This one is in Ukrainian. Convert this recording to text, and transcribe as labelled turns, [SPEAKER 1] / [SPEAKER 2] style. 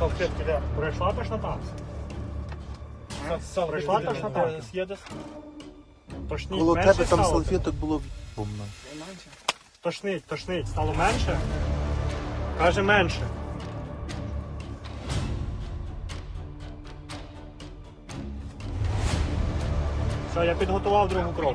[SPEAKER 1] Салфетки, де? пройшла тошнота? Прийшла тошнота? С'їдеш? Е, Тошніть
[SPEAKER 2] Коло тебе там салфеток було в***бомно.
[SPEAKER 1] Тошнить, тошнить. Стало менше? Каже менше. Все, я підготував другу кров.